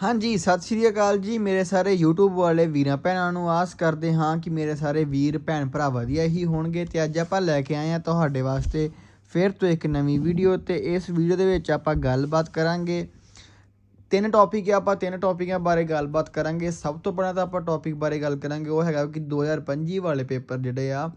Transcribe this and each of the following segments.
ਹਾਂਜੀ, ਸਤਿ ਸ਼੍ਰੀ ਅਕਾਲ ਜੀ। ਮੇਰੇ ਸਾਰੇ YouTube ਵਾਲੇ ਵੀਰਾਂ ਭੈਣਾਂ ਨੂੰ ਆਸ ਕਰਦੇ ਹਾਂ ਕਿ ਮੇਰੇ ਸਾਰੇ ਵੀਰ, ਭੈਣ ਭਰਾ ਵਧੀਆ ਹੀ ਹੋਣਗੇ ਤੇ ਅੱਜ ਆਪਾਂ ਲੈ ਕੇ ਆਏ ਹਾਂ ਤੁਹਾਡੇ ਵਾਸਤੇ ਫਿਰ ਤੋਂ ਇੱਕ ਨਵੀਂ ਵੀਡੀਓ ਤੇ ਇਸ ਵੀਡੀਓ ਦੇ ਵਿੱਚ ਆਪਾਂ ਗੱਲਬਾਤ ਕਰਾਂਗੇ। ਤਿੰਨ ਟੌਪਿਕ ਆ ਆਪਾਂ, ਤਿੰਨ ਟੌਪਿਕਾਂ ਬਾਰੇ ਗੱਲਬਾਤ ਕਰਾਂਗੇ। ਸਭ ਤੋਂ ਪਹਿਲਾਂ ਤਾਂ ਆਪਾਂ ਟੌਪਿਕ ਬਾਰੇ ਗੱਲ ਕਰਾਂਗੇ, ਉਹ ਹੈਗਾ ਕਿ 2025 ਵਾਲੇ ਪੇਪਰ ਜਿਹੜੇ ਆ,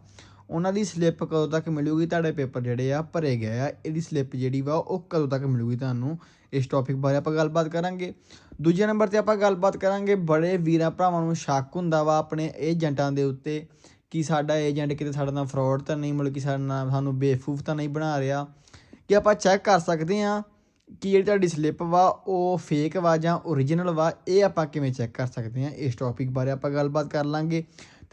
ਉਹਨਾਂ ਦੀ ਸਲਿੱਪ ਕਦੋਂ ਤੱਕ ਮਿਲੂਗੀ? ਤੁਹਾਡੇ ਪੇਪਰ ਜਿਹੜੇ ਆ ਭਰੇ ਗਏ ਆ। ਇਹਦੀ ਸਲਿੱਪ ਜਿਹੜੀ ਵਾ ਉਹ ਕਦੋਂ ਤੱਕ ਮਿਲੂਗੀ ਤੁਹਾਨੂੰ? ਇਸ ਟੌਪਿਕ ਬਾਰੇ ਆਪਾਂ ਗੱਲਬਾਤ ਕਰਾਂਗੇ। ਦੂਜੇ ਨੰਬਰ ਤੇ ਆਪਾਂ ਗੱਲਬਾਤ ਕਰਾਂਗੇ, ਬੜੇ ਵੀਰਾਂ ਭਰਾਵਾਂ ਨੂੰ ਸ਼ੱਕ ਹੁੰਦਾ ਵਾ ਆਪਣੇ ਏਜੰਟਾਂ ਦੇ ਉੱਤੇ ਕਿ ਸਾਡਾ ਏਜੰਟ ਕਿਤੇ ਸਾਡੇ ਨਾਲ ਫਰਾਡ ਤਾਂ ਨਹੀਂ, ਮਤਲਬ ਕਿ ਸਾਡੇ ਨਾਲ ਸਾਨੂੰ ਬੇਵਕੂਫ ਤਾਂ ਨਹੀਂ ਬਣਾ ਰਿਹਾ। ਕਿ ਆਪਾਂ ਚੈੱਕ ਕਰ ਸਕਦੇ ਹਾਂ ਕਿ ਜਿਹੜੀ ਤੁਹਾਡੀ ਸਲਿੱਪ ਵਾ, ਉਹ ਫੇਕ ਵਾ ਜਾਂ ਓਰੀਜਨਲ ਵਾ, ਇਹ ਆਪਾਂ ਕਿਵੇਂ ਚੈੱਕ ਕਰ ਸਕਦੇ ਹਾਂ? ਇਸ ਟੌਪਿਕ ਬਾਰੇ ਆਪਾਂ ਗੱਲਬਾਤ ਕਰ ਲਾਂਗੇ।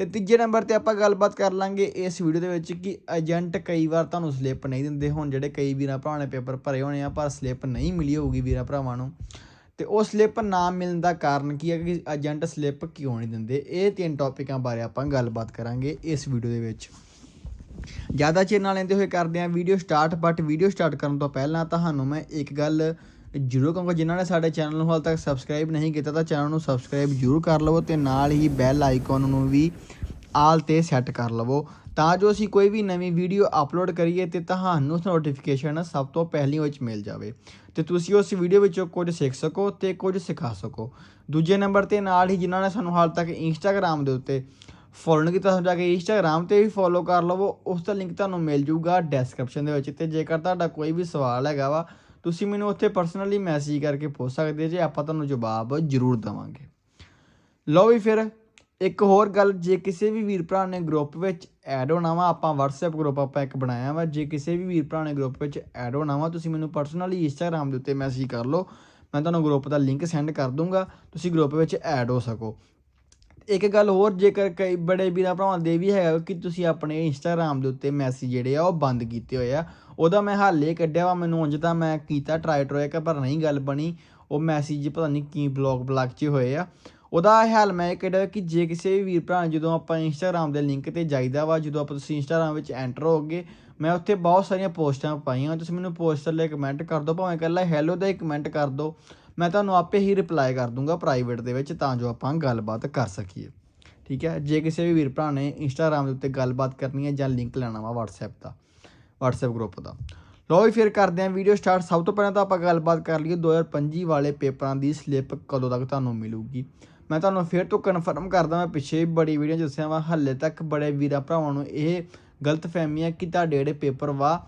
ਤੇ ਤੀਜੇ ਨੰਬਰ ਤੇ ਆਪਾਂ ਗੱਲਬਾਤ ਕਰ ਲਾਂਗੇ ਇਸ ਵੀਡੀਓ ਦੇ ਵਿੱਚ ਕਿ ਏਜੰਟ ਕਈ ਵਾਰ ਤੁਹਾਨੂੰ ਸਲਿੱਪ ਨਹੀਂ ਦਿੰਦੇ ਹੁਣ ਜਿਹੜੇ ਕਈ ਵੀਰਾਂ ਭਰਾਵਾਂ ਨੇ ਪੇਪਰ ਭਰੇ ਹੋਣੇ ਆ, ਪਰ ਸਲਿੱਪ ਨਹੀਂ ਮਿਲੀ ਹੋਊਗੀ ਵੀਰਾਂ ਭਰਾਵਾਂ ਨੂੰ। ਤੇ ਉਹ ਸਲਿੱਪ ਨਾ ਮਿਲਣ ਦਾ ਕਾਰਨ ਕੀ ਹੈ ਕਿ ਏਜੰਟ ਸਲਿੱਪ ਕਿਉਂ ਨਹੀਂ ਦਿੰਦੇ? ਇਹ ਤਿੰਨ ਟੌਪਿਕਾਂ ਬਾਰੇ ਆਪਾਂ ਗੱਲਬਾਤ ਕਰਾਂਗੇ ਇਸ ਵੀਡੀਓ ਦੇ ਵਿੱਚ। ਜ਼ਿਆਦਾ ਚਿਰ ਨਾ ਲੈਂਦੇ ਹੋਏ ਕਰਦੇ ਹਾਂ video start but video start ਕਰਨ ਤੋਂ ਪਹਿਲਾਂ ਤੁਹਾਨੂੰ ਮੈਂ ਇੱਕ ਗੱਲ ਜ਼ਰੂਰ ਕਹਾਂਗਾ ਜਿਨ੍ਹਾਂ ਨੇ ਸਾਡੇ ਚੈਨਲ ਨੂੰ ਹਾਲ ਤੱਕ ਸਬਸਕ੍ਰਾਈਬ ਨਹੀਂ ਕੀਤਾ ਤਾਂ ਚੈਨਲ ਨੂੰ ਸਬਸਕ੍ਰਾਈਬ ਜ਼ਰੂਰ ਕਰ ਲਵੋ ਤੇ ਨਾਲ ਹੀ ਬੈਲ ਆਈਕਨ ਨੂੰ ਵੀ ਆਲ ਤੇ ਸੈੱਟ ਕਰ ਲਵੋ। ਤਾਂ ਜੋ ਅਸੀਂ ਕੋਈ ਵੀ ਨਵੀਂ ਵੀਡੀਓ ਅਪਲੋਡ ਕਰੀਏ ਤੇ ਤੁਹਾਨੂੰ ਨੋਟੀਫਿਕੇਸ਼ਨ ਸਭ ਤੋਂ ਪਹਿਲੀ ਵਿੱਚ ਮਿਲ ਜਾਵੇ। ਤੇ ਤੁਸੀਂ ਉਸ ਵੀਡੀਓ ਵਿੱਚੋਂ ਕੁਝ ਸਿੱਖ ਸਕੋ ਤੇ ਕੁਝ ਸਿਖਾ ਸਕੋ। ਦੂਜੇ ਨੰਬਰ ਤੇ ਨਾਲ ਹੀ ਜਿਨ੍ਹਾਂ ਨੇ ਸਾਨੂੰ ਹਾਲ ਤੱਕ ਇੰਸਟਾਗ੍ਰam ਦੇ ਉੱਤੇ ਫੋਲੋ ਨਹੀਂ ਕੀਤਾ ਜਾ ਕੇ ਇੰਸਟਾਗ੍ਰam ਤੇ ਵੀ ਫੋਲੋ ਕਰ ਲਵੋ, ਉਸ ਦਾ ਲਿੰਕ ਤੁਹਾਨੂੰ ਮਿਲ ਜਾਊਗਾ ਡਿਸਕ੍ਰਿਪਸ਼ਨ ਦੇ ਵਿੱਚ ਤੇ ਜੇਕਰ ਤੁਹਾਡਾ ਕੋਈ ਵੀ ਸਵਾਲ ਹੈਗਾ ਵਾ ਤੁਸੀਂ ਮੈਨੂੰ ਉੱਥੇ ਪਰਸਨਲੀ ਮੈਸੇਜ ਕਰਕੇ ਪੁੱਛ ਸਕਦੇ ਜੇ ਆਪਾਂ ਤੁਹਾਨੂੰ ਜਵਾਬ ਜ਼ਰੂਰ ਦਵਾਂਗੇ। ਲਓ ਵੀ ਫਿਰ, ਇੱਕ ਹੋਰ ਗੱਲ, ਜੇ ਕਿਸੇ ਵੀ ਵੀਰ ਭਰਾ ਨੇ ਗਰੁੱਪ ਵਿੱਚ ਐਡ ਹੋਣਾ ਵਾ, ਆਪਾਂ WhatsApp ਗਰੁੱਪ ਆਪਾਂ ਇੱਕ ਬਣਾਇਆ ਵਾ, ਜੇ ਕਿਸੇ ਵੀ ਵੀਰ ਭਰਾ ਨੇ ਗਰੁੱਪ ਵਿੱਚ ਐਡ ਹੋਣਾ ਵਾ, ਤੁਸੀਂ ਮੈਨੂੰ ਪਰਸਨਲੀ ਇੰਸਟਾਗ੍ਰam ਦੇ ਉੱਤੇ ਮੈਸੇਜ ਕਰ ਲਓ, ਮੈਂ ਤੁਹਾਨੂੰ ਗਰੁੱਪ ਦਾ ਲਿੰਕ ਸੈਂਡ ਕਰ ਦੂੰਗਾ, ਤੁਸੀਂ ਗਰੁੱਪ ਵਿੱਚ ਐਡ ਹੋ ਸਕੋ। ਇੱਕ ਗੱਲ ਹੋਰ, ਜੇਕਰ ਕਈ ਬੜੇ ਵੀਰਾਂ ਭਰਾਵਾਂ ਦੇ ਵੀ ਹੈਗਾ ਕਿ ਤੁਸੀਂ ਆਪਣੇ ਇੰਸਟਾਗ੍ਰam ਦੇ ਉੱਤੇ ਮੈਸੇਜ ਜਿਹੜੇ ਆ, ਉਹ ਬੰਦ ਕੀਤੇ ਹੋਏ ਆ ਉਹਦਾ ਮੈਂ ਹਾਲੇ ਕੱਢਿਆ ਵਾ, ਮੈਨੂੰ ਉਂਝ ਤਾਂ ਮੈਂ ਕੀਤਾ ਟਰਾਈ ਟਰਾਈ ਕਰ ਪਰ ਨਹੀਂ ਗੱਲ ਬਣੀ। ਉਹ ਮੈਸੇਜ ਪਤਾ ਨਹੀਂ ਕੀ ਬਲੌਗ ਬਲੌਗ 'ਚ ਹੋਏ ਆ। ਉਹਦਾ ਹੱਲ ਮੈਂ ਇਹ ਕੱਢਿਆ ਕਿ ਜੇ ਕਿਸੇ ਵੀ ਵੀਰ ਭਰਾ ਨੇ ਜਦੋਂ ਆਪਾਂ ਇੰਸਟਾਗ੍ਰam ਦੇ ਲਿੰਕ ਤੇ ਜਾਈਦਾ ਵਾ, ਜਦੋਂ ਆਪਾਂ ਤੁਸੀਂ ਇੰਸਟਾਗ੍ਰam ਵਿੱਚ ਐਂਟਰ ਹੋਗੇ ਮੈਂ ਉੱਥੇ ਬਹੁਤ ਸਾਰੀਆਂ ਪੋਸਟਾਂ ਪਾਈਆਂ। ਤੁਸੀਂ ਮੈਨੂੰ ਪੋਸਟ ਥੱਲੇ ਕਮੈਂਟ ਕਰ ਦਿਓ, ਭਾਵੇਂ ਇਕੱਲਾ ਹੈਲੋ ਦਾ ਹੀ ਕਮੈਂਟ ਕਰ ਦਿਓ। ਮੈਂ ਤੁਹਾਨੂੰ ਆਪੇ ਹੀ ਰਿਪਲਾਈ ਕਰ ਦੂੰਗਾ ਪ੍ਰਾਈਵੇਟ ਦੇ ਵਿੱਚ, ਤਾਂ ਜੋ ਆਪਾਂ ਗੱਲਬਾਤ ਕਰ ਸਕੀਏ। ਠੀਕ ਹੈ? ਜੇ ਕਿਸੇ ਵੀ ਵੀਰ ਭਰਾ ਨੇ ਇੰਸਟਾਗ੍ਰam ਦੇ ਉੱਤੇ ਗੱਲਬਾਤ ਕਰਨੀ ਹੈ ਜਾਂ ਲਿੰਕ ਲੈਣਾ ਵਾ WhatsApp ਦਾ। WhatsApp ਗਰੁੱਪ ਦਾ। ਲਓ ਵੀ ਫਿਰ ਕਰਦੇ ਹਾਂ ਵੀਡੀਓ ਸਟਾਰਟ ਸਭ ਤੋਂ ਪਹਿਲਾਂ ਤਾਂ ਆਪਾਂ ਗੱਲਬਾਤ ਕਰ ਲਈਏ 2025 ਵਾਲੇ ਪੇਪਰਾਂ ਦੀ ਸਲਿੱਪ ਕਦੋਂ ਤੱਕ ਤੁਹਾਨੂੰ ਮਿਲੂਗੀ। ਮੈਂ ਤੁਹਾਨੂੰ ਫਿਰ ਤੋਂ ਕਨਫਰਮ ਕਰਦਾ ਮੈਂ ਪਿੱਛੇ ਬੜੀ ਵੀਡੀਓ 'ਚ ਦੱਸਿਆ ਵਾ, ਹੱਲੇ ਤੱਕ ਬੜੇ ਵੀਰਾਂ ਭਰਾਵਾਂ ਨੂੰ ਇਹ ਗਲਤ ਫਹਿਮੀ ਹੈ ਕਿ ਤੁਹਾਡੇ ਜਿਹੜੇ ਪੇਪਰ ਵਾ,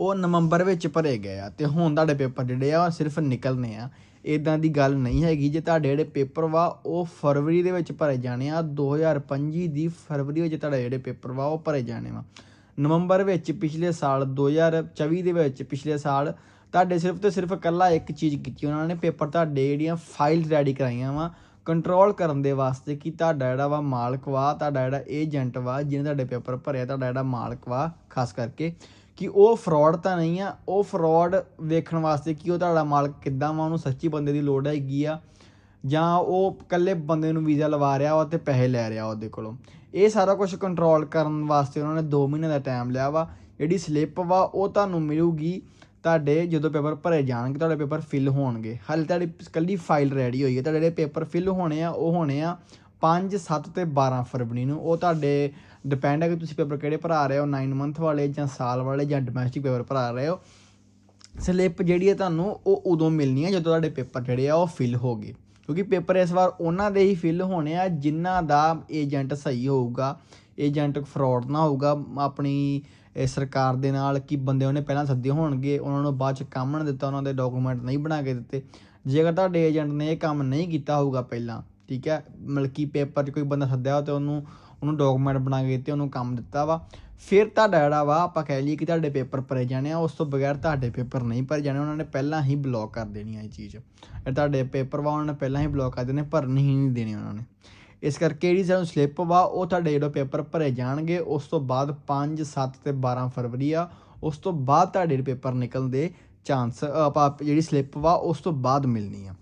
ਉਹ ਨਵੰਬਰ ਵਿੱਚ ਭਰੇ ਗਏ ਆ ਤੇ ਹੁਣ ਤੁਹਾਡੇ ਪੇਪਰ ਜਿਹੜੇ ਆ, ਉਹ ਸਿਰਫ ਨਿਕਲਨੇ ਆ। ਇਦਾਂ ਦੀ ਗੱਲ ਨਹੀਂ ਹੈਗੀ, ਜੇ ਤੁਹਾਡੇ ਜਿਹੜੇ ਪੇਪਰ ਵਾ, ਉਹ ਫਰਵਰੀ ਦੇ ਵਿੱਚ ਭਰੇ ਜਾਣੇ ਆ 2025 ਦੀ ਫਰਵਰੀ ਵਿੱਚ ਤੁਹਾਡੇ ਜਿਹੜੇ ਪੇਪਰ ਵਾ, ਉਹ ਭਰੇ ਜਾਣੇ ਵਾ। ਨਵੰਬਰ ਵਿੱਚ ਪਿਛਲੇ ਸਾਲ 2024 ਦੇ ਵਿੱਚ ਪਿਛਲੇ ਸਾਲ, ਤੁਹਾਡੇ ਸਿਰਫ ਤੇ ਸਿਰਫ ਇਕੱਲਾ ਇੱਕ ਚੀਜ਼ ਕੀਤੀ, ਉਹਨਾਂ ਨੇ ਪੇਪਰ ਤੁਹਾਡੇ ਜਿਹੜੀਆਂ ਫਾਈਲ ਰੈਡੀ ਕਰਾਈਆਂ ਵਾ, ਕੰਟਰੋਲ ਕਰਨ ਦੇ ਵਾਸਤੇ ਕਿ ਤੁਹਾਡਾ ਜਿਹੜਾ ਵਾ ਮਾਲਕ ਵਾ, ਤੁਹਾਡਾ ਜਿਹੜਾ ਏਜੰਟ ਵਾ, ਜਿਹਨੇ ਤੁਹਾਡੇ ਪੇਪਰ ਭਰਿਆ, ਤੁਹਾਡਾ ਜਿਹੜਾ ਮਾਲਕ ਵਾ, ਖਾਸ ਕਰਕੇ, ਕਿ ਉਹ ਫਰਾਡ ਤਾਂ ਨਹੀਂ ਆ, ਉਹ ਫਰਾਡ ਵੇਖਣ ਵਾਸਤੇ ਕਿ ਉਹ ਤੁਹਾਡਾ ਮਾਲਕ ਕਿੱਦਾਂ ਵਾ, ਉਹਨੂੰ ਸੱਚੀ ਬੰਦੇ ਦੀ ਲੋੜ ਹੈਗੀ ਆ, ਜਾਂ ਉਹ ਇਕੱਲੇ ਬੰਦੇ ਨੂੰ ਵੀਜ਼ਾ ਲਵਾ ਰਿਹਾ ਵਾ ਤੇ ਪੈਸੇ ਲੈ ਰਿਹਾ ਉਹਦੇ ਕੋਲੋਂ। ਇਹ ਸਾਰਾ ਕੁਝ ਕੰਟਰੋਲ ਕਰਨ ਵਾਸਤੇ ਉਹਨਾਂ ਨੇ 2 ਮਹੀਨੇ ਦਾ ਟਾਈਮ ਲਿਆ ਵਾ। ਜਿਹੜੀ ਸਲਿੱਪ ਵਾ, ਉਹ ਤੁਹਾਨੂੰ ਮਿਲੂਗੀ ਤੁਹਾਡੇ ਜਦੋਂ ਪੇਪਰ ਭਰੇ ਜਾਣਗੇ, ਤੁਹਾਡੇ ਪੇਪਰ ਫਿਲ ਹੋਣਗੇ। ਹਾਲੇ ਤੁਹਾਡੀ ਇਕੱਲੀ ਫਾਈਲ ਰੈਡੀ ਹੋਈ ਹੈ। ਤੁਹਾਡੇ ਜਿਹੜੇ ਪੇਪਰ ਫਿਲ ਹੋਣੇ ਆ, ਉਹ ਹੋਣੇ ਆ 5 7 ਤੇ 12 ਫਰਵਰੀ ਨੂੰ। ਉਹ ਤੁਹਾਡੇ ਡਿਪੈਂਡ ਹੈ ਕਿ ਤੁਸੀਂ ਪੇਪਰ ਕਿਹੜੇ ਭਰਾ ਰਹੇ ਹੋ 9 ਮੰਥ ਵਾਲੇ ਜਾਂ ਸਾਲ ਵਾਲੇ ਜਾਂ ਡੋਮੈਸਟਿਕ ਪੇਪਰ ਭਰਾ ਰਹੇ ਹੋ। ਸਲਿੱਪ ਜਿਹੜੀ ਹੈ ਤੁਹਾਨੂੰ, ਉਹ ਉਦੋਂ ਮਿਲਣੀ ਹੈ ਜਦੋਂ ਤੁਹਾਡੇ ਪੇਪਰ ਜਿਹੜੇ ਆ, ਉਹ ਫਿਲ ਹੋ ਗਏ। ਕਿਉਂਕਿ ਪੇਪਰ ਇਸ ਵਾਰ ਉਹਨਾਂ ਦੇ ਹੀ ਫਿਲ ਹੋਣੇ ਆ, ਜਿਨ੍ਹਾਂ ਦਾ ਏਜੰਟ ਸਹੀ ਹੋਊਗਾ, ਏਜੰਟ ਫਰਾਡ ਨਾ ਹੋਊਗਾ, ਆਪਣੀ ਸਰਕਾਰ ਦੇ ਨਾਲ ਕਿ ਬੰਦੇ ਉਹਨੇ ਪਹਿਲਾਂ ਸੱਦੇ ਹੋਣਗੇ, ਉਹਨਾਂ ਨੂੰ ਬਾਅਦ ਚ ਕੰਮ ਨਾ ਦਿੱਤਾ, ਉਹਨਾਂ ਦੇ ਡਾਕੂਮੈਂਟ ਨਹੀਂ ਬਣਾ ਕੇ ਦਿੱਤੇ। ਜੇਕਰ ਤੁਹਾਡੇ ਏਜੰਟ ਨੇ ਇਹ ਕੰਮ ਨਹੀਂ ਕੀਤਾ ਹੋਊਗਾ ਪਹਿਲਾਂ, ਠੀਕ ਹੈ, ਮਤਲਬ ਕਿ ਪੇਪਰ 'ਚ ਕੋਈ ਬੰਦਾ ਸੱਦਿਆ ਹੋ ਤੇ ਉਹਨੂੰ ਉਹਨੂੰ ਡਾਕੂਮੈਂਟ ਬਣਾ ਕੇ ਦਿੱਤੇ, ਉਹਨੂੰ ਕੰਮ ਦਿੱਤਾ ਵਾ। ਫਿਰ ਤੁਹਾਡਾ ਜਿਹੜਾ ਵਾ, ਆਪਾਂ ਕਹਿ ਲਈਏ ਕਿ ਤੁਹਾਡੇ ਪੇਪਰ ਭਰੇ ਜਾਣੇ ਆ, ਉਸ ਤੋਂ ਬਗੈਰ ਤੁਹਾਡੇ ਪੇਪਰ ਨਹੀਂ ਭਰੇ ਜਾਣੇ, ਉਹਨਾਂ ਨੇ ਪਹਿਲਾਂ ਹੀ ਬਲੌਕ ਕਰ ਦੇਣੀ ਆ ਇਹ ਚੀਜ਼। ਇਹ ਤੁਹਾਡੇ ਪੇਪਰ ਵਾ, ਉਹਨਾਂ ਨੇ ਪਹਿਲਾਂ ਹੀ ਬਲੌਕ ਕਰ ਦੇਣੇ, ਭਰਨ ਹੀ ਨਹੀਂ ਦੇਣੇ ਉਹਨਾਂ ਨੇ। ਇਸ ਕਰਕੇ ਜਿਹੜੀ ਸਾਨੂੰ ਸਲਿੱਪ ਵਾ, ਉਹ ਤੁਹਾਡੇ ਜਿਹੜੇ ਪੇਪਰ ਭਰੇ ਜਾਣਗੇ, ਉਸ ਤੋਂ ਬਾਅਦ 5 7 ਤੇ 12 ਫਰਵਰੀ ਆ, ਉਸ ਤੋਂ ਬਾਅਦ ਤੁਹਾਡੇ ਪੇਪਰ ਨਿਕਲਣ ਦੇ ਚਾਂਸ ਆਪਾਂ ਜਿਹੜੀ ਸਲਿੱਪ ਵਾ, ਉਸ ਤੋਂ ਬਾਅਦ ਮਿਲਣੀ ਆ।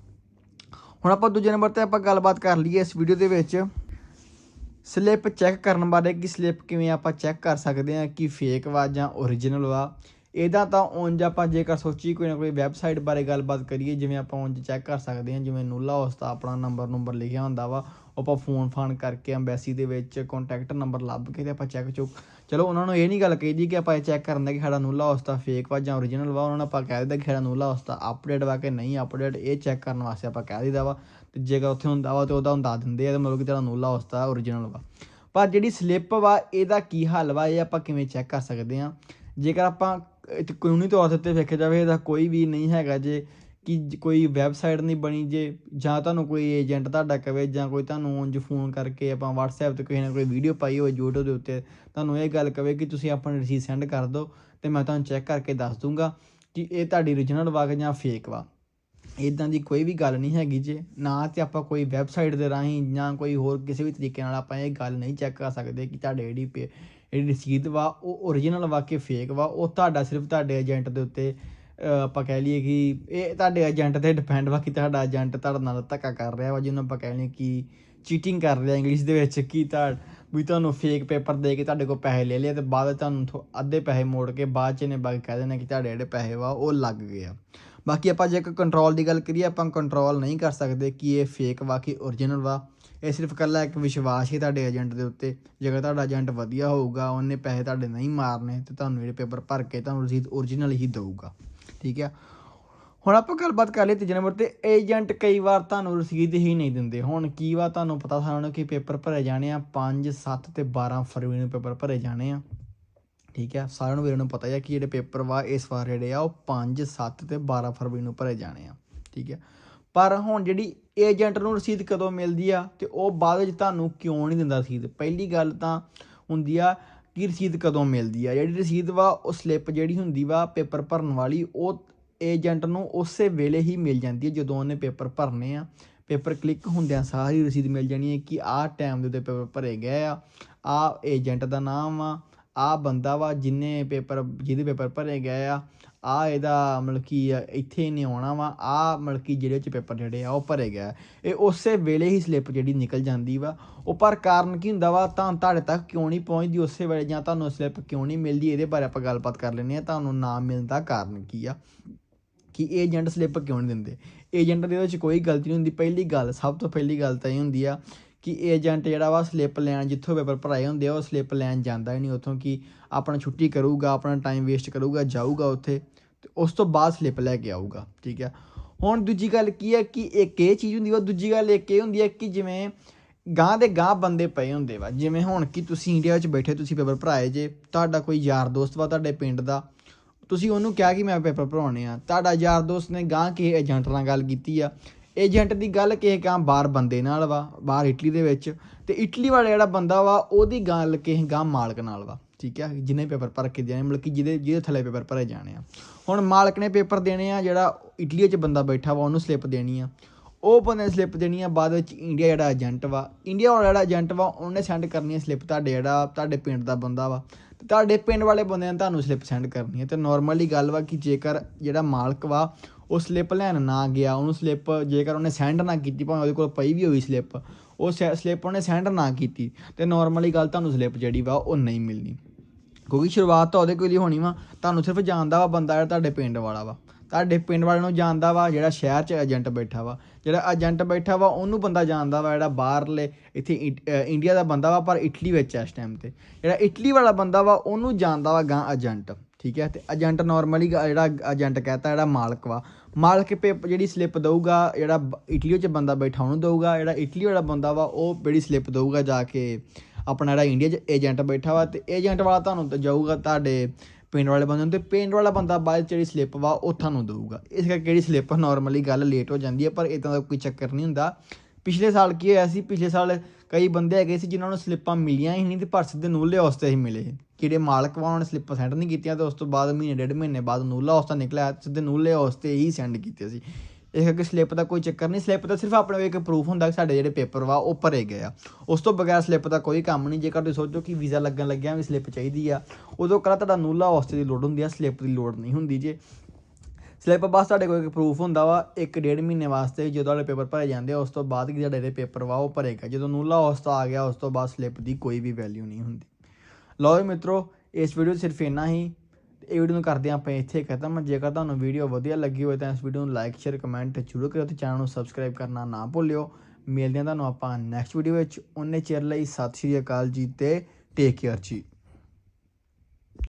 ਹੁਣ ਆਪਾਂ ਦੂਜੇ ਨੰਬਰ ਤੇ ਆਪਾਂ ਗੱਲਬਾਤ ਕਰ ਲਈਏ ਇਸ ਵੀਡੀਓ ਦੇ ਵਿੱਚ। ਸਲਿੱਪ ਚੈੱਕ ਕਰਨ ਬਾਰੇ ਕਿ ਸਲਿੱਪ ਕਿਵੇਂ ਆਪਾਂ ਚੈੱਕ ਕਰ ਸਕਦੇ ਹਾਂ, ਕਿ ਫੇਕ ਵਾ ਜਾਂ ਓਰੀਜਨਲ ਵਾ। ਇਹਦਾ ਤਾਂ ਉਂਝ ਆਪਾਂ ਜੇਕਰ ਸੋਚੀ ਕੋਈ ਨਾ ਕੋਈ ਵੈਬਸਾਈਟ ਬਾਰੇ ਗੱਲਬਾਤ ਕਰੀਏ, ਜਿਵੇਂ ਆਪਾਂ ਉਂਝ ਚੈੱਕ ਕਰ ਸਕਦੇ ਹਾਂ, ਜਿਵੇਂ ਨੂਲਾ ਹਾਊਸ ਦਾ ਆਪਣਾ ਨੰਬਰ ਨੰਬਰ ਲਿਖਿਆ ਹੁੰਦਾ ਵਾ ਉਹ ਆਪਾਂ ਫੋਨ ਫਾਨ ਕਰਕੇ ਐਮਬੈਸੀ ਦੇ ਵਿੱਚ ਕੰਟੈਕਟ ਨੰਬਰ ਲੱਭ ਕੇ ਤੇ ਆਪਾਂ ਚੈੱਕ ਚੁੱਕ ਚਲੋ ਉਹਨਾਂ ਨੂੰ ਇਹ ਨਹੀਂ ਗੱਲ ਕਹੀਦੀ ਕਿ ਆਪਾਂ ਇਹ ਚੈੱਕ ਕਰਨ ਦਾ ਕਿ ਸਾਡਾ ਨੂਲਾ ਹਾਊਸ ਦਾ ਫੇਕ ਵਾ ਜਾਂ ਓਰੀਜਨਲ ਵਾ, ਉਹਨਾਂ ਨੂੰ ਆਪਾਂ ਕਹਿ ਦਿੰਦਾ ਕਿ ਸਾਡਾ ਨੂਲਾ ਹਾਊਸ ਦਾ ਅਪਡੇਟ ਵਾ ਕਿ ਨਹੀਂ ਅਪਡੇਟ ਇਹ ਚੈੱਕ ਕਰਨ ਵਾਸਤੇ ਆਪਾਂ ਕਹਿ ਦਿੰਦਾ ਵਾ। ਤੇ ਜੇਕਰ ਉੱਥੇ ਹੁੰਦਾ ਵਾ ਤੇ ਉਹਦਾ ਹੁੰਦਾ ਦਿੰਦੇ ਆ ਤੇ ਮਤਲਬ ਕਿ ਤੇਰਾ ਨੂਲਾ ਉਸਦਾ ਦਾ ਓਰੀਜਨਲ ਵਾ। ਪਰ ਜਿਹੜੀ ਸਲਿੱਪ ਵਾ, ਇਹਦਾ ਕੀ ਹੱਲ ਵਾ, ਇਹ ਆਪਾਂ ਕਿਵੇਂ ਚੈੱਕ ਕਰ ਸਕਦੇ ਹਾਂ? ਜੇਕਰ ਆਪਾਂ ਇੱਥੇ ਕਾਨੂੰਨੀ ਤੌਰ ਦੇ ਉੱਤੇ ਵੇਖਿਆ ਜਾਵੇ, ਇਹਦਾ ਕੋਈ ਵੀ ਨਹੀਂ ਹੈਗਾ ਜੇ ਕਿ ਕੋਈ ਵੈਬਸਾਈਟ ਨਹੀਂ ਬਣੀ ਜੇ, ਜਾਂ ਤੁਹਾਨੂੰ ਕੋਈ ਏਜੰਟ ਤੁਹਾਡਾ ਕਵੇ, ਜਾਂ ਕੋਈ ਤੁਹਾਨੂੰ ਉਂਝ ਫੋਨ ਕਰਕੇ ਆਪਾਂ WhatsApp ਤੇ ਕਿਸੇ ਨਾ ਕੋਈ ਵੀਡੀਓ ਪਾਈ ਹੋਵੇ YouTube ਦੇ ਉੱਤੇ, ਤੁਹਾਨੂੰ ਇਹ ਗੱਲ ਕਵੇ ਕਿ ਤੁਸੀਂ ਆਪਣੀ ਰਸੀਦ ਸੈਂਡ ਕਰ ਦਿਓ ਤੇ ਮੈਂ ਤੁਹਾਨੂੰ ਚੈੱਕ ਕਰਕੇ ਦੱਸ ਦੂੰਗਾ ਕਿ ਇਹ ਤੁਹਾਡੀ ਓਰੀਜਨਲ ਵਾ ਜਾਂ ਫੇਕ ਵਾ। ਇਦਾਂ ਦੀ ਕੋਈ ਵੀ ਗੱਲ ਨਹੀਂ ਹੈਗੀ ਜੇ, ਨਾ ਤੇ ਆਪਾਂ ਕੋਈ ਵੈਬਸਾਈਟ ਦੇ ਰਾਹੀਂ ਜਾਂ ਕੋਈ ਹੋਰ ਕਿਸੇ ਵੀ ਤਰੀਕੇ ਨਾਲ ਆਪਾਂ ਇਹ ਗੱਲ ਨਹੀਂ ਚੈੱਕ ਕਰ ਸਕਦੇ ਕਿ ਤੁਹਾਡੇ ਜਿਹੜੀ ਪੇ- ਜਿਹੜੀ ਰਸੀਦ ਵਾ, ਉਹ ਓਰੀਜਨਲ ਵਾ ਕਿ ਫੇਕ ਵਾ, ਉਹ ਤੁਹਾਡਾ ਸਿਰਫ ਤੁਹਾਡੇ ਏਜੰਟ ਦੇ ਉੱਤੇ ਆਪਾਂ ਕਹਿ ਲਈਏ ਕਿ ਇਹ ਤੁਹਾਡੇ ਏਜੰਟ ਤੇ ਡਿਪੈਂਡ ਵਾ ਕਿ ਤੁਹਾਡਾ ਏਜੰਟ ਤੁਹਾਡੇ ਨਾਲ ਧੱਕਾ ਕਰ ਰਿਹਾ ਵਾ, ਜਿਹਨੂੰ ਆਪਾਂ ਕਹਿ ਲਈਏ ਕਿ ਚੀਟਿੰਗ ਕਰ ਰਿਹਾ ਇੰਗਲਿਸ਼ ਦੇ ਵਿੱਚ ਕੀ ਤਾਂ ਵੀ ਤੁਹਾਨੂੰ ਫੇਕ ਪੇਪਰ ਦੇ ਕੇ ਤੁਹਾਡੇ ਕੋਲ ਪੈਸੇ ਲੈ ਲਏ ਤੇ ਬਾਅਦ ਵਿੱਚ ਤੁਹਾਨੂੰ ਥੋ- ਅੱਧੇ ਪੈਸੇ ਮੋੜ ਕੇ ਬਾਅਦ ਚ ਇਹਨੇ ਬਾਕੀ ਕਹਿ ਦੇਣਾ ਕਿ ਤੁਹਾਡੇ ਜਿਹੜੇ ਪੈਸੇ ਵਾ, ਉਹ ਲੱਗ ਗਏ ਆ। ਬਾਕੀ ਆਪਾਂ ਜੇ ਕੰਟਰੋਲ ਦੀ ਗੱਲ ਕਰੀਏ, ਆਪਾਂ ਕੰਟਰੋਲ ਨਹੀਂ ਕਰ ਸਕਦੇ ਕਿ ਇਹ ਫੇਕ ਵਾ ਕਿ ਓਰੀਜਨਲ ਵਾ। ਇਹ ਸਿਰਫ ਕੱਲਾ ਇੱਕ ਵਿਸ਼ਵਾਸ ਹੀ ਤੁਹਾਡੇ ਏਜੰਟ ਦੇ ਉੱਤੇ, ਜੇਕਰ ਤੁਹਾਡਾ ਏਜੰਟ ਵਧੀਆ ਹੋਊਗਾ, ਉਹਨੇ ਪੈਸੇ ਤੁਹਾਡੇ ਨਹੀਂ ਮਾਰਨੇ, ਤੇ ਤੁਹਾਨੂੰ ਜਿਹੜੇ ਪੇਪਰ ਭਰ ਕੇ ਤੁਹਾਨੂੰ ਰਸੀਦ ਓਰੀਜਨਲ ਹੀ ਦੇਊਗਾ। ਠੀਕ ਹੈ ਹੁਣ ਆਪਾਂ ਗੱਲਬਾਤ ਕਰ ਲਈ ਤੀਜੇ ਨੰਬਰ ਤੇ ਏਜੰਟ ਕਈ ਵਾਰ ਤੁਹਾਨੂੰ ਰਸੀਦ ਹੀ ਨਹੀਂ ਦਿੰਦੇ। ਹੁਣ ਕੀ ਵਾ, ਤੁਹਾਨੂੰ ਪਤਾ ਸਾਨੂੰ ਕਿ ਪੇਪਰ ਭਰੇ ਜਾਣੇ ਆ 5 7 ਤੇ 12 ਫਰਵਰੀ ਨੂੰ ਪੇਪਰ ਭਰੇ ਜਾਣੇ ਆ। ਠੀਕ ਹੈ? ਸਾਰਿਆਂ ਨੂੰ ਵੀਰਾਂ ਨੂੰ ਪਤਾ ਹੈ ਕਿ ਜਿਹੜੇ ਪੇਪਰ ਵਾ, ਇਸ ਵਾਰ ਜਿਹੜੇ ਆ, ਉਹ 5 7 ਤੇ 12 ਫਰਵਰੀ ਨੂੰ ਭਰੇ ਜਾਣੇ ਆ। ਠੀਕ ਹੈ? ਪਰ ਹੁਣ ਜਿਹੜੀ ਏਜੰਟ ਨੂੰ ਰਸੀਦ ਕਦੋਂ ਮਿਲਦੀ ਆ ਤੇ ਉਹ ਬਾਅਦ ਵਿੱਚ ਤੁਹਾਨੂੰ ਕਿਉਂ ਨਹੀਂ ਦਿੰਦਾ ਰਸੀਦ? ਪਹਿਲੀ ਗੱਲ ਤਾਂ ਹੁੰਦੀ ਆ ਕਿ ਰਸੀਦ ਕਦੋਂ ਮਿਲਦੀ ਆ? ਜਿਹੜੀ ਰਸੀਦ ਵਾ, ਉਹ ਸਲਿੱਪ ਜਿਹੜੀ ਹੁੰਦੀ ਵਾ, ਪੇਪਰ ਭਰਨ ਵਾਲੀ, ਉਹ ਏਜੰਟ ਨੂੰ ਉਸੇ ਵੇਲੇ ਹੀ ਮਿਲ ਜਾਂਦੀ ਹੈ ਜਦੋਂ ਉਹਨੇ ਪੇਪਰ ਭਰਨੇ ਆ। ਪੇਪਰ ਕਲਿੱਕ ਹੁੰਦਿਆਂ ਸਾਰੀ ਰਸੀਦ ਮਿਲ ਜਾਣੀ ਹੈ ਕਿ ਆਹ ਟਾਈਮ ਦੇ ਉੱਤੇ ਪੇਪਰ ਭਰੇ ਗਏ ਆ, ਆਹ ਏਜੰਟ ਦਾ ਨਾਮ ਆ ਆਹ ਬੰਦਾ ਵਾ ਜਿੰਨੇ ਪੇਪਰ, ਜਿਹਦੇ ਪੇਪਰ ਭਰੇ ਗਏ ਆ ਆ ਇਹਦਾ ਮਤਲਬ ਕਿ ਇੱਥੇ ਇਹਨੇ ਆਉਣਾ ਵਾ, ਆ ਮਤਲਬ ਕਿ ਜਿਹੜੇ ਚ ਪੇਪਰ ਜਿਹੜੇ ਆ ਉਹ ਭਰੇ ਗਏ ਆ। ਇਹ ਉਸੇ ਵੇਲੇ ਹੀ ਸਲਿੱਪ ਜਿਹੜੀ ਨਿਕਲ ਜਾਂਦੀ ਵਾ। ਉਹ ਪਰ ਕਾਰਨ ਕੀ ਹੁੰਦਾ ਵਾ, ਤਾਂ ਤੁਹਾਡੇ ਤੱਕ ਕਿਉਂ ਨਹੀਂ ਪਹੁੰਚਦੀ, ਉਸੇ ਵੇਲੇ ਜਾਂ ਤੁਹਾਨੂੰ ਸਲਿੱਪ ਕਿਉਂ ਨਹੀਂ ਮਿਲਦੀ, ਇਹਦੇ ਬਾਰੇ ਆਪਾਂ ਗੱਲਬਾਤ ਕਰ ਲੈਂਦੇ ਆ ਤੁਹਾਨੂੰ ਨਾ ਮਿਲਣ ਦਾ ਕਾਰਨ ਕੀ ਆ? ਕਿ ਏਜੰਟ ਸਲਿੱਪ ਕਿਉਂ ਨਹੀਂ ਦਿੰਦੇ? ਏਜੰਟ ਦੇ ਵਿੱਚ ਕੋਈ ਗਲਤੀ ਨਹੀਂ ਹੁੰਦੀ। ਪਹਿਲੀ ਗੱਲ, ਸਭ ਤੋਂ ਪਹਿਲੀ ਗੱਲ ਤਾਂ ਇਹ ਹੁੰਦੀ ਆ ਕਿ ਏਜੰਟ ਜਿਹੜਾ ਵਾ ਸਲਿੱਪ ਲੈਣ, ਜਿੱਥੋਂ ਪੇਪਰ ਭਰਾਏ ਹੁੰਦੇ ਆ, ਉਹ ਸਲਿੱਪ ਲੈਣ ਜਾਂਦਾ ਹੀ ਨਹੀਂ ਉੱਥੋਂ ਕਿ ਆਪਣਾ ਛੁੱਟੀ ਕਰੂਗਾ, ਆਪਣਾ ਟਾਈਮ ਵੇਸਟ ਕਰੂਗਾ, ਜਾਊਗਾ ਉੱਥੇ ਤੇ ਉਸ ਤੋਂ ਬਾਅਦ ਸਲਿੱਪ ਲੈ ਕੇ ਆਊਗਾ, ਠੀਕ ਹੈ ਹੁਣ ਦੂਜੀ ਗੱਲ ਕੀ ਹੈ ਕਿ ਇੱਕ ਇਹ ਚੀਜ਼ ਹੁੰਦੀ ਵਾ, ਦੂਜੀ ਗੱਲ ਇੱਕ ਇਹ ਹੁੰਦੀ ਹੈ ਕਿ ਜਿਵੇਂ ਗਾਂ ਦੇ ਗਾਂ ਬੰਦੇ ਪਏ ਹੁੰਦੇ ਵਾ, ਜਿਵੇਂ ਹੁਣ ਕਿ ਤੁਸੀਂ ਇੰਡੀਆ ਵਿੱਚ ਬੈਠੇ, ਤੁਸੀਂ ਪੇਪਰ ਭਰਾਏ ਜੇ, ਤੁਹਾਡਾ ਕੋਈ ਯਾਰ ਦੋਸਤ ਵਾ ਤੁਹਾਡੇ ਪਿੰਡ ਦਾ, ਤੁਸੀਂ ਉਹਨੂੰ ਕਿਹਾ ਕਿ ਮੈਂ ਪੇਪਰ ਭਰਾਉਣੇ ਆ, ਤੁਹਾਡਾ ਯਾਰ ਦੋਸਤ ਨੇ ਗਾਂ ਕਿਸੇ ਏਜੰਟ ਨਾਲ ਗੱਲ ਕੀਤੀ ਆ ਏਜੰਟ ਦੀ ਗੱਲ ਕਿਸੇ ਗਾਂ ਬਾਹਰ ਬੰਦੇ ਨਾਲ ਵਾ, ਬਾਹਰ ਇਟਲੀ ਦੇ ਵਿੱਚ। ਤੇ ਇਟਲੀ ਵਾਲਾ ਜਿਹੜਾ ਬੰਦਾ ਵਾ, ਉਹਦੀ ਗੱਲ ਕਿਸੇ ਗਾਂ ਮਾਲਕ ਨਾਲ ਵਾ, ਠੀਕ ਹੈ ਜਿਹਨੇ ਪੇਪਰ ਭਰ ਕੇ ਦੇਣੇ, ਮਤਲਬ ਕਿ ਜਿਹਦੇ ਜਿਹਦੇ ਥੱਲੇ ਪੇਪਰ ਭਰੇ ਜਾਣੇ ਆ। ਹੁਣ ਮਾਲਕ ਨੇ ਪੇਪਰ ਦੇਣੇ ਆ ਜਿਹੜਾ ਇਟਲੀ 'ਚ ਬੰਦਾ ਬੈਠਾ ਵਾ, ਉਹਨੂੰ ਸਲਿੱਪ ਦੇਣੀ ਆ। ਉਹ ਬੰਦੇ ਨੇ ਸਲਿੱਪ ਦੇਣੀ ਆ, ਬਾਅਦ ਵਿੱਚ ਇੰਡੀਆ ਜਿਹੜਾ ਏਜੰਟ ਵਾ ਇੰਡੀਆ ਵਾਲਾ ਜਿਹੜਾ ਏਜੰਟ ਵਾ, ਉਹਨੇ ਸੈਂਡ ਕਰਨੀ ਹੈ ਸਲਿੱਪ ਤੁਹਾਡੇ ਜਿਹੜਾ, ਤੁਹਾਡੇ ਪਿੰਡ ਦਾ ਬੰਦਾ ਵਾ। ਤੇ ਤੁਹਾਡੇ ਪਿੰਡ ਵਾਲੇ ਬੰਦਿਆਂ ਨੇ ਤੁਹਾਨੂੰ ਸਲਿੱਪ ਸੈਂਡ ਕਰਨੀ ਹੈ ਤੇ ਨਾਰਮਲੀ ਗੱਲ ਵਾ ਕਿ ਜੇਕਰ ਜਿਹੜਾ ਮਾਲਕ ਵਾ, ਉਹ ਸਲਿੱਪ ਲੈਣ ਨਾ ਗਿਆ, ਉਹਨੂੰ ਸਲਿੱਪ ਜੇਕਰ ਉਹਨੇ ਸੈਂਡ ਨਾ ਕੀਤੀ, ਭਾਵੇਂ ਉਹਦੇ ਕੋਲ ਪਈ ਵੀ ਹੋਈ ਸਲਿੱਪ ਉਹ ਸਲਿੱਪ ਉਹਨੇ ਸੈਂਡ ਨਾ ਕੀਤੀ, ਤੇ ਨਾਰਮਲੀ ਗੱਲ ਤੁਹਾਨੂੰ ਸਲਿੱਪ ਜਿਹੜੀ ਵਾ, ਉਹ ਨਹੀਂ ਮਿਲਣੀ। ਕਿਉਂਕਿ ਸ਼ੁਰੂਆਤ ਤਾਂ ਉਹਦੇ ਕੋਲ ਹੀ ਹੋਣੀ ਵਾ, ਤੁਹਾਨੂੰ ਸਿਰਫ ਜਾਣਦਾ ਵਾ ਬੰਦਾ ਜਿਹੜਾ ਤੁਹਾਡੇ ਪਿੰਡ ਵਾਲਾ ਵਾ। ਤੁਹਾਡੇ ਪਿੰਡ ਵਾਲੇ ਨੂੰ ਜਾਣਦਾ ਵਾ ਜਿਹੜਾ ਸ਼ਹਿਰ 'ਚ ਏਜੰਟ ਬੈਠਾ ਵਾ। ਜਿਹੜਾ ਏਜੰਟ ਬੈਠਾ ਵਾ, ਉਹਨੂੰ ਬੰਦਾ ਜਾਣਦਾ ਵਾ ਜਿਹੜਾ ਬਾਹਰਲੇ, ਇੱਥੇ ਇੰਡੀਆ ਦਾ ਬੰਦਾ ਵਾ, ਪਰ ਇਟਲੀ ਵਿੱਚ ਆ ਇਸ ਟਾਈਮ ਤੇ। ਜਿਹੜਾ ਇਟਲੀ ਵਾਲਾ ਬੰਦਾ ਵਾ, ਉਹਨੂੰ ਜਾਣਦਾ ਵਾ ਗਾਂ ਏਜੰਟ ਠੀਕ ਹੈ? ਤੇ ਏਜੰਟ ਨਾਰਮਲੀ ਜਿਹੜਾ ਏਜੰਟ ਕਹਤਾ, ਜਿਹੜਾ ਮਾਲਕ ਵਾ। ਮਾਲਕ ਪੇਪ ਜਿਹੜੀ ਸਲਿੱਪ ਦਊਗਾ, ਜਿਹੜਾ ਇਟਲੀ ਵਿੱਚ ਬੰਦਾ ਬੈਠਾ, ਉਹਨੂੰ ਦਊਗਾ। ਜਿਹੜਾ ਇਟਲੀ ਵਾਲਾ ਬੰਦਾ ਵਾ, ਉਹ ਜਿਹੜੀ ਸਲਿੱਪ ਦਊਗਾ ਜਾ ਕੇ ਆਪਣਾ ਜਿਹੜਾ ਇੰਡੀਆ 'ਚ ਏਜੰਟ ਬੈਠਾ ਵਾ, ਤੇ ਏਜੰਟ ਵਾਲਾ ਤੁਹਾਨੂੰ ਜਾਊਗਾ ਤੁਹਾਡੇ ਪਿੰਡ ਵਾਲੇ ਬੰਦੇ ਨੂੰ ਤੇ ਪਿੰਡ ਵਾਲਾ ਬੰਦਾ ਬਾਅਦ 'ਚ ਜਿਹੜੀ ਸਲਿੱਪ ਵਾ ਉਹ ਤੁਹਾਨੂੰ ਦੇਊਗਾ। ਇਸ ਕਰਕੇ ਜਿਹੜੀ ਸਲਿੱਪ ਨਾਰਮਲੀ ਗੱਲ ਲੇਟ ਹੋ ਜਾਂਦੀ ਹੈ ਪਰ ਇਦਾਂ ਦਾ ਕੋਈ ਚੱਕਰ ਨਹੀਂ ਹੁੰਦਾ। ਪਿਛਲੇ ਸਾਲ ਕੀ ਹੋਇਆ ਸੀ? ਪਿਛਲੇ ਸਾਲ ਕਈ ਬੰਦੇ ਹੈਗੇ ਸੀ ਜਿਨ੍ਹਾਂ ਨੂੰ ਸਲਿੱਪਾਂ ਮਿਲੀਆਂ ਹੀ ਨਹੀਂ ਤੇ ਪਰ ਸਿੱਧੇ ਨੂਲੇ ਹੌਸਤੇ ਹੀ ਮਿਲੇ। ਕਿਹੜੇ ਮਾਲਕ ਵਾ ਉਹਨਾਂ ਨੇ ਸਲਿੱਪਾਂ ਸੈਂਡ ਨਹੀਂ ਕੀਤੀਆਂ ਤੇ ਉਸ ਤੋਂ ਬਾਅਦ ਮਹੀਨੇ, ਡੇਢ ਮਹੀਨੇ ਬਾਅਦ ਨੂਲਾ ਹੌਸਤਾ ਨਿਕਲਿਆ ਸਿੱਧੇ ਨੂਲੇ ਹੌਸਤੇ ਹੀ ਸੈਂਡ ਕੀਤੇ ਸੀ। ਇਸ ਕਰਕੇ ਸਲਿੱਪ ਦਾ ਕੋਈ ਚੱਕਰ ਨਹੀਂ ਸਲਿੱਪ ਦਾ ਸਿਰਫ ਆਪਣੇ ਇੱਕ ਪ੍ਰੂਫ ਹੁੰਦਾ ਕਿ ਸਾਡੇ ਜਿਹੜੇ ਪੇਪਰ ਵਾ, ਉਹ ਭਰੇ ਗਏ ਆ। ਉਸ ਤੋਂ ਬਗੈਰ ਸਲਿੱਪ ਦਾ ਕੋਈ ਕੰਮ ਨਹੀਂ, ਜੇਕਰ ਤੁਸੀਂ ਸੋਚੋ ਕਿ ਵੀਜ਼ਾ ਲੱਗਣ ਲੱਗਿਆ ਵੀ ਸਲਿੱਪ ਚਾਹੀਦੀ ਆ, ਉਦੋਂ ਕਰਾ ਤੁਹਾਡਾ ਨੂਲਾ ਹੌਸਤੇ ਦੀ ਲੋੜ ਹੁੰਦੀ ਆ ਸਲਿੱਪ ਦੀ ਲੋੜ ਨਹੀਂ ਹੁੰਦੀ ਜੇ। ਸਲਿੱਪ ਬਸ ਤੁਹਾਡੇ ਕੋਲ ਇੱਕ ਪ੍ਰੂਫ ਹੁੰਦਾ ਵਾ, ਇੱਕ ਡੇਢ ਮਹੀਨੇ ਵਾਸਤੇ ਜਦੋਂ ਤੁਹਾਡੇ ਪੇਪਰ ਭਰੇ ਜਾਂਦੇ ਆ, ਉਸ ਤੋਂ ਬਾਅਦ ਕਿ ਤੁਹਾਡੇ ਪੇਪਰ ਵਾ, ਉਹ ਭਰੇਗਾ ਜਦੋਂ ਨੂਲਾ ਹੌਸਤਾ ਆ ਗਿਆ, ਉਸ ਤੋਂ ਬਾਅਦ ਸਲਿੱਪ ਦੀ ਕੋਈ ਵੀ ਵੈਲਿਊ ਨਹੀਂ ਹੁੰਦੀ। ਲਓ ਜੀ ਮਿੱਤਰੋ, ਇਸ ਵੀਡੀਓ ਸਿਰਫ ਇੰਨਾ ਹੀ। ਇਹ ਵੀਡੀਓ ਨੂੰ ਕਰਦੇ ਆਪਾਂ ਇੱਥੇ ਖਤਮ। ਜੇਕਰ ਤੁਹਾਨੂੰ ਵੀਡੀਓ ਵਧੀਆ ਲੱਗੀ ਹੋਵੇ ਤਾਂ ਇਸ ਵੀਡੀਓ ਨੂੰ ਲਾਈਕ ਸ਼ੇਅਰ ਕਮੈਂਟ ਜ਼ਰੂਰ ਕਰਿਓ ਤੇ ਚੈਨਲ ਨੂੰ ਸਬਸਕ੍ਰਾਈਬ ਕਰਨਾ ਨਾ ਭੁੱਲਿਓ। ਮਿਲਦੇ ਹਾਂ ਤੁਹਾਨੂੰ ਆਪਾਂ ਨੈਕਸਟ ਵੀਡੀਓ ਵਿੱਚ। ਉਹਨੇ ਚਿਰ ਲਈ ਸਤਿ ਸ਼੍ਰੀ ਅਕਾਲ ਜੀ ਤੇ ਟੇਕ ਕੇਅਰ ਜੀ।